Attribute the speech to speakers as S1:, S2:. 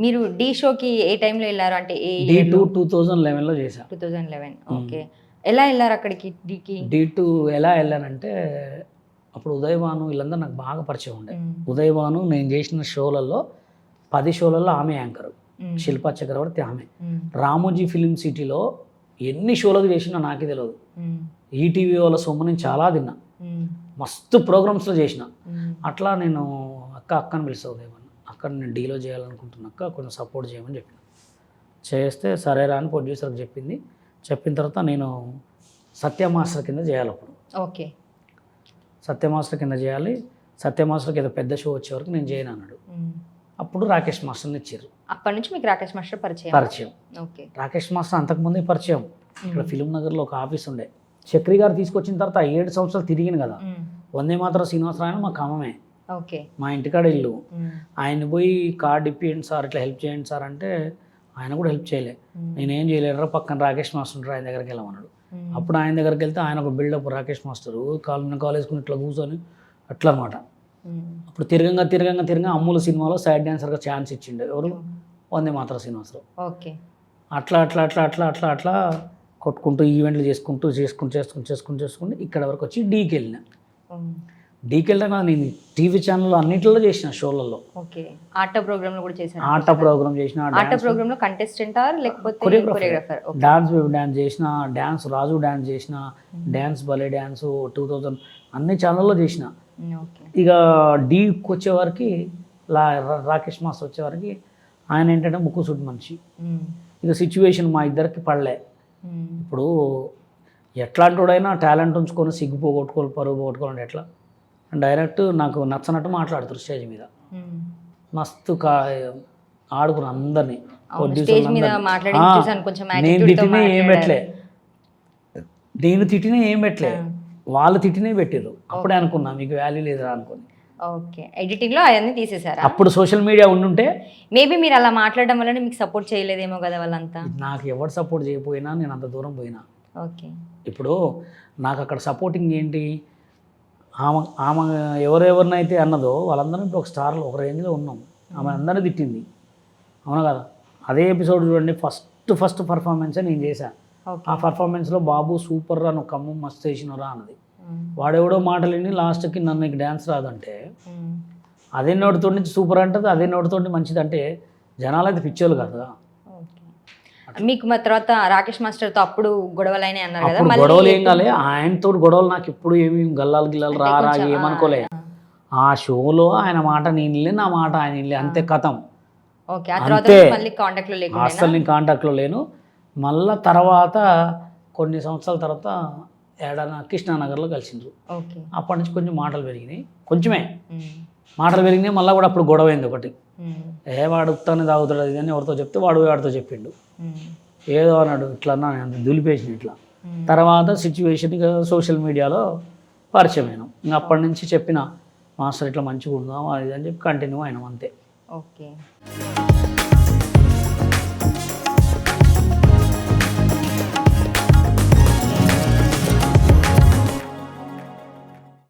S1: మీరు డి షోకి ఏ టైంలో వెళ్ళారు? అంటే A
S2: D two two thousand లెవెన్లో చేశా.
S1: Two thousand eleven okay. ఎలా వెళ్ళారు అక్కడికి డీకి
S2: డి టూ ఎలా వెళ్ళానంటే అప్పుడు ఉదయభాను వీళ్ళందరూ నాకు బాగా పరిచయం ఉండే. ఉదయభాను నేను చేసిన షోలలో పది షోలలో ఆమె యాంకర్. శిల్పా చక్రవర్తి ఆమె. రామోజీ ఫిలిం సిటీలో ఎన్ని షోలకు చేసినా నాకే తెలియదు ఈటీవీ వాళ్ళ సొమ్ము నేను చాలా తిన్నా. మస్తు ప్రోగ్రామ్స్లో చేసిన. అట్లా నేను అక్క అక్కని పిలుస్తా ఉదయం అక్కడ నేను డీలో చేయాలనుకుంటున్నా అక్క కొంచెం సపోర్ట్ చేయమని చెప్పిన. చేస్తే సరేరా అని ప్రొడ్యూసర్కి చెప్పింది. చెప్పిన తర్వాత నేను సత్య మాస్టర్ కింద చేయాలి అప్పుడు.
S1: ఓకే.
S2: సత్య మాస్టర్ కింద చేయాలి. సత్య మాస్టర్కి ఏదో పెద్ద షో వచ్చే వరకు నేను చేయను అన్నాడు. అప్పుడు రాకేష్ మాస్టర్ని ఇచ్చారు.
S1: అప్పటి నుంచి మీకు రాకేష్ మాస్టర్ పరిచయం?
S2: పరిచయం.
S1: ఓకే.
S2: రాకేష్ మాస్టర్ అంతకుముందే పరిచయం. ఇక్కడ ఫిలిం నగర్లో ఒక ఆఫీస్ ఉండే. చక్రి గారు తీసుకొచ్చిన తర్వాత ఏడు సంవత్సరాలు తిరిగిన కదా. వందే మాత్రం శ్రీనివాసరాయన మా కామమే మా ఇంటికాడ ఇల్లు. ఆయన పోయి కార్డు ఇప్పియండి సార్ ఇట్లా హెల్ప్ చేయండి సార్ అంటే ఆయన కూడా హెల్ప్ చేయలే. నేనేం చేయలేరు పక్కన రాకేష్ మాస్టర్ ఉంటారు ఆయన దగ్గరికి వెళ్ళమన్నాడు. అప్పుడు ఆయన దగ్గరికి వెళ్తే ఆయన ఒక buildup Rakesh master college college ఇట్లా కూర్చొని అట్లా అనమాట అప్పుడు తిరగంగా తిరగంగా తిరగంగా అమ్ముల సినిమాలో సైడ్ డాన్సర్గా ఛాన్స్ ఇచ్చిండు ఎవరు? వందే మాత్రం శ్రీనివాసరావు.
S1: ఓకే.
S2: అట్లా అట్లా అట్లా అట్లా అట్లా అట్లా కొట్టుకుంటూ ఈవెంట్లు చేసుకుంటూ చేసుకుంటూ చేసుకుంటూ చేసుకుంటూ చేసుకుంటూ ఇక్కడ వరకు వచ్చి డీకి వెళ్ళిన. డీకి వెళ్ళినా నేను టీవీ ఛానల్ అన్నింటిలో చేసిన షోలలో.
S1: ఓకే. ఆట ప్రోగ్రామ్లో కూడా చేశారు?
S2: ఆట ప్రోగ్రామ్ చేసిన
S1: ఆట ప్రోగ్రామ్లో కంటెస్టెంట్ ఆర్ లేకపోతే. కొరియోగ్రాఫర్.
S2: డాన్స్ బేబీ డ్యాన్స్ చేసిన డ్యాన్స్ రాజు డ్యాన్స్ చేసిన డ్యాన్స్ బలే డ్యాన్స్ టూ థౌజండ్ అన్ని ఛానల్లో చేసిన. ఇక డీకి వచ్చేవారికి లా రాకేష్ మాస్టర్ వచ్చేవారికి ఆయన ఏంటంటే ముక్కు సుడి మనిషి. ఇక సిచ్యువేషన్ మా ఇద్దరికి పడలే. ఇప్పుడు ఎట్లాంటివాడైనా టాలెంట్ ఉంచుకొని సిగ్గు పోగొట్టుకోవాలి పరుగు పోగొట్టుకోవాలంటే ఎట్లా? డైరెక్ట్ నాకు నచ్చనట్టు మాట్లాడుతారు స్టేజ్ మీద. మస్తు కా ఆడుకుని అందరినీ నేను తిట్టినే ఏం. పెట్టలే. నేను తిట్టినే ఏం పెట్టలే. వాళ్ళు తిట్టినే పెట్టారు అప్పుడే అనుకున్నా మీకు వాల్యూ లేదురా అనుకుని.
S1: ఓకే. ఎడిటింగ్లో అవన్నీ తీసేసారా?
S2: అప్పుడు సోషల్ మీడియా ఉండుంటే
S1: మేబీ మీరు అలా మాట్లాడడం వల్ల మీకు సపోర్ట్ చేయలేదేమో కదా వాళ్ళంతా.
S2: నాకు ఎవరు సపోర్ట్ చేయకపోయినా నేను అంత దూరం పోయినా.
S1: ఓకే.
S2: ఇప్పుడు నాకు అక్కడ సపోర్టింగ్ ఏంటి? ఆమె ఆమె ఎవరెవరినైతే అన్నదో వాళ్ళందరం ఇప్పుడు ఒక స్టార్లో ఒక రేంజ్లో ఉన్నాం. ఆమె అందరినీ తిట్టింది. అవునా కదా? అదే ఎపిసోడ్ చూడండి ఫస్ట్ ఫస్ట్ పర్ఫార్మెన్సే నేను చేశాను ఆ పర్ఫార్మెన్స్లో బాబు సూపర్ రా నువ్వు కమ్ము మస్తు చేసినరా అన్నది. వాడెవడో మాటలు విని లాస్ట్కి నన్ను నీకు డ్యాన్స్ రాదంటే అదే నోటితో నుంచి సూపర్ అంటది అదే నోటితో మంచిది అంటే జనాలు అయితే పిచ్చోళ్ళు కదా.
S1: మీకు మా తర్వాత రాకేష్ మాస్టర్తో అప్పుడు గొడవలైనా అన్నారు కదా
S2: అప్పుడు గొడవలు ఏం కాలే ఆయనతో గొడవలు నాకు ఇప్పుడు ఏమి గల్లాలు గిల్లాలు రా రా ఏమనుకోలే.
S1: ఆ,
S2: షోలో ఆయన మాట నేను ఇల్లే నా మాట ఆయన ఇల్లే అంతే కథం. అంతే.
S1: మళ్ళీ కాంటాక్ట్లో లేకుండా
S2: అస్సలు నేను కాంటాక్ట్లో లేను. మళ్ళా తర్వాత కొన్ని సంవత్సరాల తర్వాత ఏడన కృష్ణానగర్లో కలిసిండ్రు.
S1: ఓకే.
S2: అప్పటి నుంచి కొంచెం మాటలు పెరిగినాయి. కొంచెమే. మాటలు పెరిగినాయి మళ్ళీ కూడా అప్పుడు గొడవ అయింది ఒకటి ఏ వాడు ఉత్తానే తాగుతాడు అది అని ఎవరితో చెప్తే వాడు వాడితో చెప్పిండు. ఏదో అన్నాడు ఇట్లా అన్నా నేను దులిపేసిన ఇట్లా. తర్వాత సిచ్యువేషన్ సోషల్ మీడియాలో పరిచయం అయినాం. ఇంకా అప్పటి నుంచి చెప్పిన మాస్టర్ ఇట్లా మంచిగా ఉందాం అది ఇది అని చెప్పి కంటిన్యూ అయినాం అంతే.
S1: ఓకే.